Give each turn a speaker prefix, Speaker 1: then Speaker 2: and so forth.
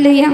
Speaker 1: ഹലലുയ്യ